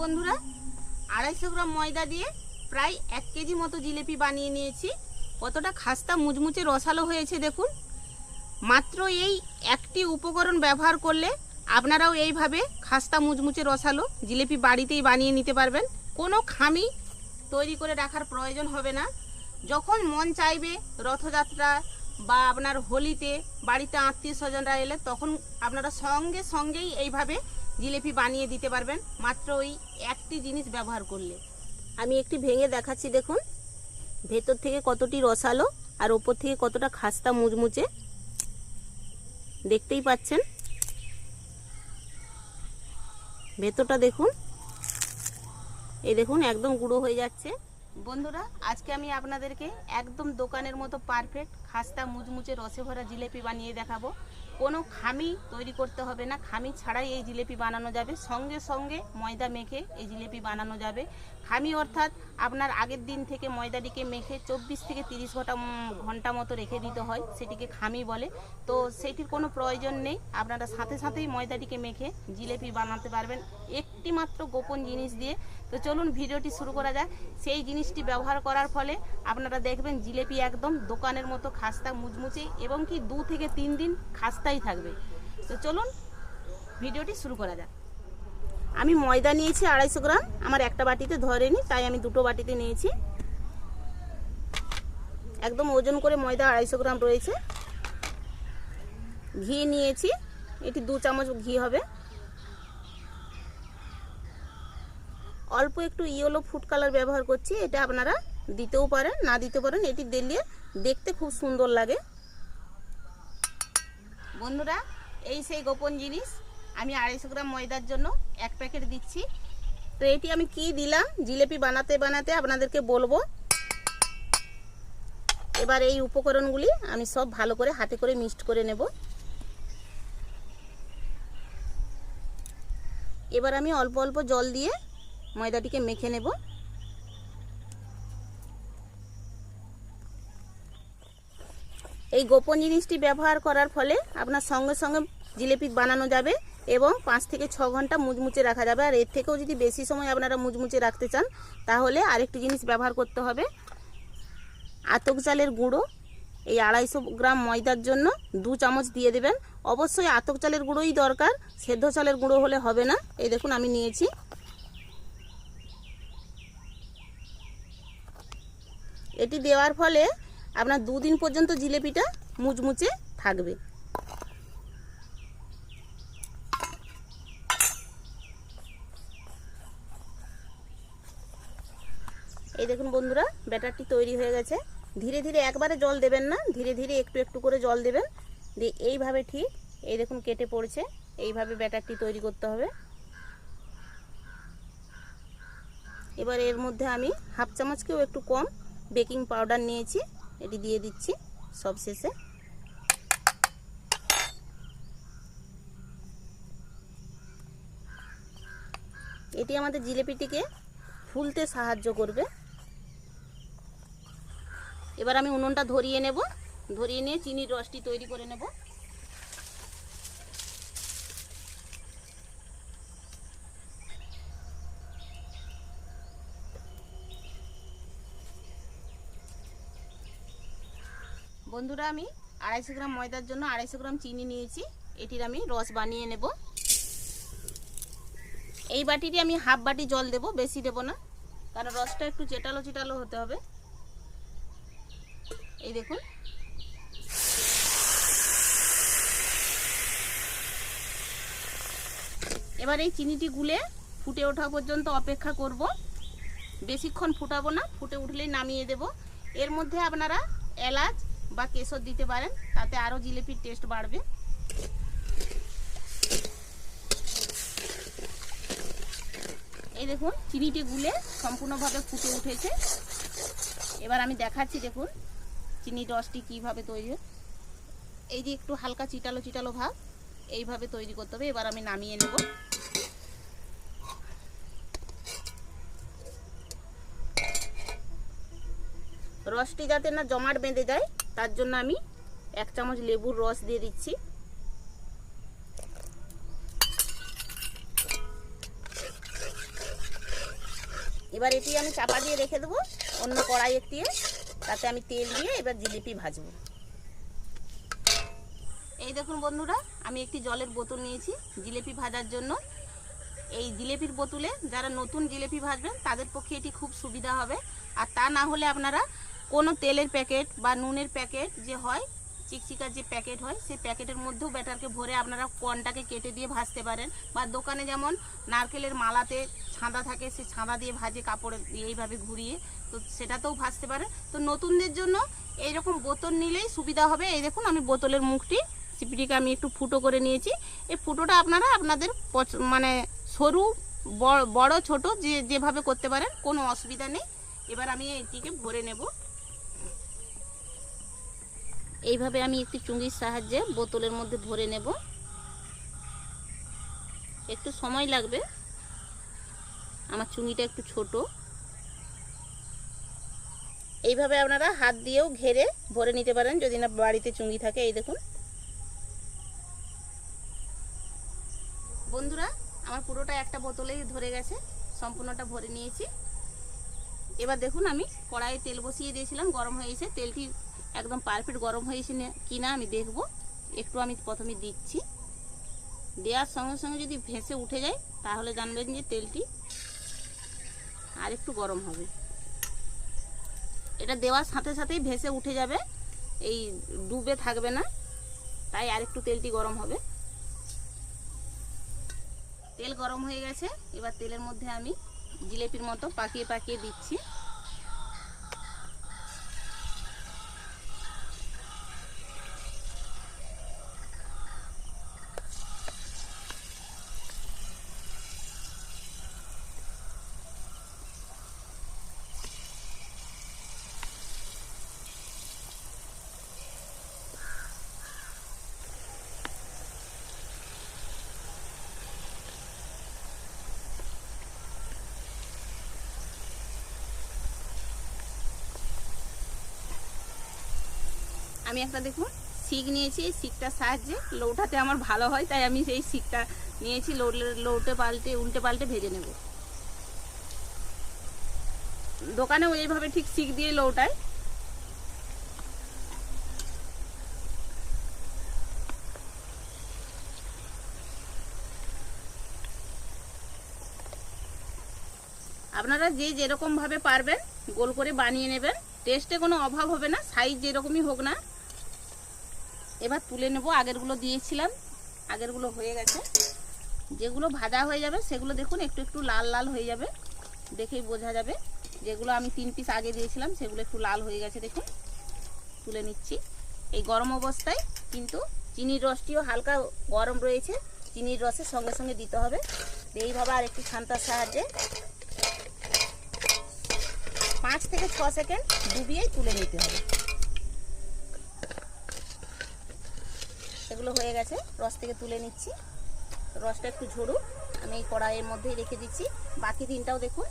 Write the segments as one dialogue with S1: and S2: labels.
S1: বন্ধুরা, আড়াইশো গ্রাম ময়দা দিয়ে প্রায় এক কেজি মতো জিলেপি বানিয়ে নিয়েছি। কতটা খাস্তা মুচমুচে রসালো হয়েছে দেখুন। মাত্র এই একটি উপকরণ ব্যবহার করলে আপনারাও এইভাবে খাস্তা মুচমুচে রসালো জিলেপি বাড়িতেই বানিয়ে নিতে পারবেন। কোনো খামি তৈরি করে রাখার প্রয়োজন হবে না। যখন মন চাইবে রথযাত্রা বা আপনার হোলিতে বাড়িতে আত্মীয় স্বজনরা এলে তখন আপনারা সঙ্গে সঙ্গেই এইভাবে জিলেপি বানিয়ে দিতে পারবেন। মাত্র ওই একটি জিনিস ব্যবহার করলে। আমি একটি ভেঙে দেখাচ্ছি, দেখুন। ভেতর থেকে কতটি রসালো আর ওপর থেকে কতটা খাস্তা মুচমুচে। দেখতেই পাচ্ছেন? ভেতরটা দেখুন। এই দেখুন, একদম গুঁড়ো হয়ে যাচ্ছে। বন্ধুরা, আজকে আমি আপনাদেরকে একদম দোকানের মতো পারফেক্ট খাস্তা মুচমুচে রসে ভরা জিলেপি বানিয়ে দেখাবো। কোনো খামি তৈরি করতে হবে না, খামি ছাড়াই এই জিলেপি বানানো যাবে। সঙ্গে সঙ্গে ময়দা মেখে এই জিলেপি বানানো যাবে। খামি অর্থাৎ আপনার আগের দিন থেকে ময়দাটিকে মেখে চব্বিশ থেকে তিরিশ ঘণ্টা ঘণ্টা মতো রেখে দিতে হয়, সেটিকে খামি বলে। তো সেটির কোনো প্রয়োজন নেই, আপনারা সাথে সাথেই ময়দাটিকে মেখে জিলেপি বানাতে পারবেন। একটি মাত্র গোপন জিনিস দিয়ে। তো চলুন ভিডিওটি শুরু করা যাক। সেই জিনিসটি ব্যবহার করার ফলে আপনারা দেখবেন জিলেপি একদম দোকানের মতো খাস্তা মুচমুচে এবং কি দু থেকে তিন দিন খাস্তাই থাকবে। তো চলুন ভিডিওটি শুরু করা যাক। আমি ময়দা নিয়েছি আড়াইশো গ্রাম, আমার একটা বাটিতে ধরেনি, তাই আমি দুটো বাটিতে নিয়েছি। একদম ওজন করে ময়দা আড়াইশো গ্রাম রয়েছে। ঘি নিয়েছি, এটি দু চামচ ঘি হবে। অল্প একটু ইয়েলো ফুড কালার ব্যবহার করছি, এটা আপনারা দিতেও পারেন, না দিতে পারেন, এটি দিলে দেখতে খুব সুন্দর লাগে। বন্ধুরা, এই সেই গোপন জিনিস, আমি আড়াইশো গ্রাম ময়দার জন্য এক প্যাকেট দিচ্ছি। তো এটি আমি কি দিলাম? জিলেপি বানাতে বানাতে আপনাদেরকে বলব। এবার এই উপকরণগুলি আমি সব ভালো করে হাতে করে মিক্সড করে নেব। এবার আমি অল্প অল্প জল দিয়ে ময়দাটিকে মেখে নেব। এই গোপন জিনিসটি ব্যবহার করার ফলে আপনার সঙ্গে সঙ্গে জিলেপি বানানো যাবে এবং পাঁচ থেকে ছ ঘণ্টা মুচমুচে রাখা যাবে। আর এর থেকেও যদি বেশি সময় আপনারা মুচমুচে রাখতে চান, তাহলে আরেকটি জিনিস ব্যবহার করতে হবে। আতক চালের গুঁড়ো, এই আড়াইশো গ্রাম ময়দার জন্য দু চামচ দিয়ে দেবেন। অবশ্যই আতক চালের গুঁড়োই দরকার, সেদ্ধ চালের গুঁড়ো হলে হবে না। এই দেখুন, আমি নিয়েছি। এটি দেওয়ার ফলে আপনার দুদিন পর্যন্ত জিলেপিটা মুচমুচে থাকবে। এই দেখুন বন্ধুরা, ব্যাটারটি তৈরি হয়ে গেছে। ধীরে ধীরে একবারে জল দেবেন না, ধীরে ধীরে একটু একটু করে জল দেবেন। দিয়ে এইভাবে ঠিক এই দেখুন কেটে পড়ছে, এইভাবে ব্যাটারটি তৈরি করতে হবে। এবার এর মধ্যে আমি হাফ চামচকেও একটু কম বেকিং পাউডার নিয়েছি। এটি দিয়ে দিচ্ছি, সব শেষে। এটি আমাদের জিলেপিটিকে ফুলতে সাহায্য করবে। এবার আমি উনুনটা ধরিয়ে নেব। ধরিয়ে নিয়ে চিনির রসটি তৈরি করে নেব। বন্ধুরা, আমি আড়াইশো গ্রাম ময়দার জন্য আড়াইশো গ্রাম চিনি নিয়েছি। এটির আমি রস বানিয়ে নেব। এই বাটিটি আমি হাফ বাটি জল দেব, বেশি দেব না। কারণ রসটা একটু চেটালো চেটালো হতে হবে। এই দেখুন। এবার এই চিনিটি গুলে ফুটে ওঠা পর্যন্ত অপেক্ষা করব। বেশিক্ষণ ফুটাবো না, ফুটে উঠলেই নামিয়ে দেব। এর মধ্যে আপনারা এলাচ বা কেশর দিতে পারেন, তাতে আরও জিলিপির টেস্ট বাড়বে। এই দেখুন, চিনিটি গুলে সম্পূর্ণভাবে ফুটে উঠেছে। এবার আমি দেখাচ্ছি, দেখুন চিনির রসটি কীভাবে তৈরি এই যে একটু হালকা চিটালো চিটালো ভাব, এইভাবে তৈরি করতে হবে। এবার আমি নামিয়ে নেব। রসটি যাতে না জমাট বেঁধে যায় তার জন্য আমি এক চামচ লেবুর রস দিয়ে দিচ্ছি। এবার এটি আমি চাপা দিয়ে রেখে দেবো, অন্য কড়াই একটি তাতে আমি তেল দিয়ে এবার জিলিপি ভাজবো। এই দেখুন বন্ধুরা, আমি একটি জলের বোতল নিয়েছি জিলিপি ভাজার জন্য। এই জিলেপির বোতলে যারা নতুন জিলেপি ভাজবেন, তাদের পক্ষে এটি খুব সুবিধা হবে। আর তা না হলে আপনারা কোনো তেলের প্যাকেট বা নুনের প্যাকেট যে হয়, চিকচিকার যে প্যাকেট হয়, সেই প্যাকেটের মধ্যেও ব্যাটারকে ভরে আপনারা কর্নটাকে কেটে দিয়ে ভাজতে পারেন। বা দোকানে যেমন নারকেলের মালাতে ছাঁদা থাকে সে ছাঁদা দিয়ে ভাজে কাপড়ে এইভাবে ঘুরিয়ে, তো সেটাতেও ভাজতে পারেন। তো নতুনদের জন্য এইরকম বোতল নিলেই সুবিধা হবে। এই দেখুন, আমি বোতলের মুখটি চিপিটিকে আমি একটু ফুটো করে নিয়েছি। এই ফুটোটা আপনারা আপনাদের মানে সরু বড়, ছোট যে, যেভাবে করতে পারেন, কোনো অসুবিধা নেই। এবার আমি এটিকে ভরে নেব। এইভাবে আমি একটি চুঙ্গির সাহায্যে বোতলের মধ্যে ভরে নেব। একটু সময় লাগবে। আমার চুঙ্গিটা একটু ছোট। এইভাবে আপনারা হাত দিয়েও ঘেরে ভরে নিতে পারেন, যদি না বাড়িতে চুঙ্গি থাকে, এই দেখুন। বন্ধুরা, আমার পুরোটা একটা বোতলেই ধরে গেছে, সম্পূর্ণটা ভরে নিয়েছি। এবার দেখুন, আমি কড়াইয়ে তেল বসিয়ে দিয়েছিলাম, গরম হয়েছে তেলটি একদম পারফেক্ট গরম হয়েছে কিনা আমি দেখব। একটু আমি প্রথমে দিচ্ছি। দেওয়ার সঙ্গে সঙ্গে যদি ভেসে উঠে যায়, তাহলে জানবেন যে তেলটি আর একটু গরম হবে। এটা দেওয়ার সাথে সাথেই ভেসে উঠে যাবে। এই ডুবে থাকবে না। তাই আরেকটু তেলটি গরম হবে। তেল গরম হয়ে গেছে। এবার তেলের মধ্যে আমি জিলেপির মতো পাকিয়ে পাকিয়ে দিচ্ছি। আমি একটা দেখুন শিক নিয়েছি, এই শিকটার সাহায্যে লৌটাতে আমার ভালো হয়, তাই আমি সেই শিকটা নিয়েছি লৌটে লৌটে পাল্টে, উল্টে পাল্টে ভেজে নেব। দোকানেও এইভাবে ঠিক শিক দিয়ে লৌটায় আপনারা যে যেরকম ভাবে পারবেন, গোল করে বানিয়ে নেবেন। টেস্টে কোনো অভাব হবে না, সাইজ যেরকমই হোক না। এবার তুলে নেব, আগেরগুলো দিয়েছিলাম, আগেরগুলো হয়ে গেছে। যেগুলো ভাজা হয়ে যাবে, সেগুলো দেখুন, একটু একটু লাল লাল হয়ে যাবে, দেখেই বোঝা যাবে। যেগুলো আমি তিন পিস আগে দিয়েছিলাম, সেগুলো একটু লাল হয়ে গেছে, দেখুন। তুলে নিচ্ছি। এই গরম অবস্থায় কিন্তু চিনির রসটিও হালকা গরম রয়েছে, চিনির রসের সঙ্গে সঙ্গে দিতে হবে। এইভাবে আর একটু ছান্তার সাহায্যে পাঁচ থেকে ছ সেকেন্ড ডুবিয়েই তুলে নিতে হবে। এগুলো হয়ে গেছে। রস থেকে তুলে নিচ্ছি। রসটা একটু ঝরুক আমি এই কড়াইয়ের মধ্যেই রেখে দিচ্ছি। বাকি দিনটাও দেখুন।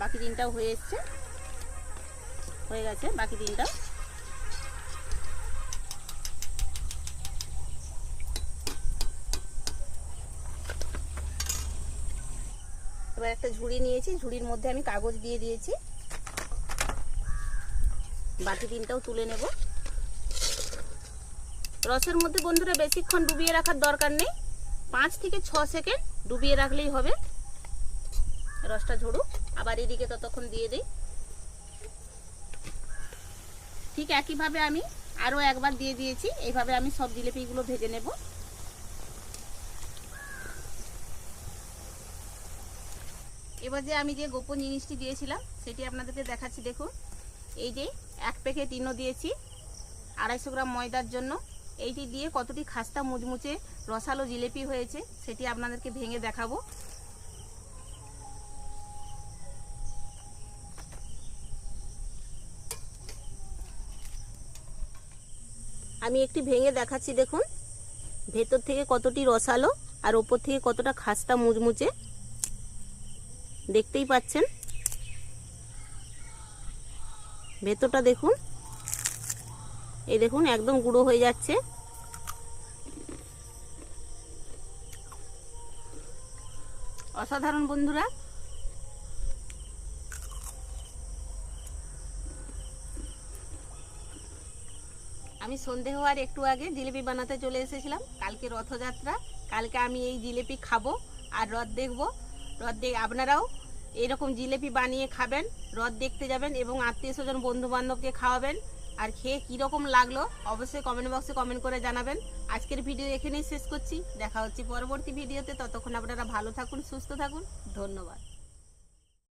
S1: বাকি দিনটাও হয়ে এসছে। হয়ে গেছে বাকি দিনটাও এবার একটা ঝুড়ি নিয়েছি। ঝুড়ির মধ্যে আমি কাগজ দিয়ে দিয়েছি। বাকি দিনটাও তুলে নেব। রসের মধ্যে বন্ধুরা বেশিক্ষণ ডুবিয়ে রাখার দরকার নেই। পাঁচ থেকে ছ সেকেন্ড ডুবিয়ে রাখলেই হবে। রসটা ঝরুক, আবার এদিকে ততক্ষণ দিয়ে দিই। ঠিক একইভাবে আমি আরও একবার দিয়ে দিয়েছি। এইভাবে আমি সব জিলিপিগুলো ভেজে নেব। এবার যে আমি যে গোপন জিনিসটি দিয়েছিলাম, সেটি আপনাদেরকে দেখাচ্ছি। দেখুন, এই যে এক প্যাকেট ইনো দিয়েছি, আড়াইশো গ্রাম ময়দার জন্য। এইটি দিয়ে কতটি খাস্তা মুচমুচে রসালো জিলেপি হয়েছে, সেটি আপনাদেরকে ভেঙে দেখাবো। আমি একটি ভেঙে দেখাচ্ছি, দেখুন। ভেতর থেকে কতটি রসালো আর ওপর থেকে কতটা খাস্তা মুচমুচে। দেখতেই পাচ্ছেন? ভেতরটা দেখুন। এই দেখুন, একদম গুঁড়ো হয়ে যাচ্ছে। অসাধারণ বন্ধুরা। আমি সন্ধে হওয়ার একটু আগে জিলিপি বানাতে চলে এসেছিলাম। কালকে রথযাত্রা। কালকে আমি এই জিলিপি খাব আর রথ দেখব। রথ দেখ আপনারাও এরকম জিলেপি বানিয়ে খাবেন, রথ দেখতে যাবেন এবং আত্মীয় স্বজন, বন্ধুবান্ধবকে খাওয়াবেন। আর খেয়ে কীরকম লাগল, অবশ্যই কমেন্ট বক্সে কমেন্ট করে জানাবেন। আজকের ভিডিও এখানেই শেষ করছি। দেখা হচ্ছে পরবর্তী ভিডিওতে ততক্ষণ আপনারা ভালো থাকুন, সুস্থ থাকুন। ধন্যবাদ।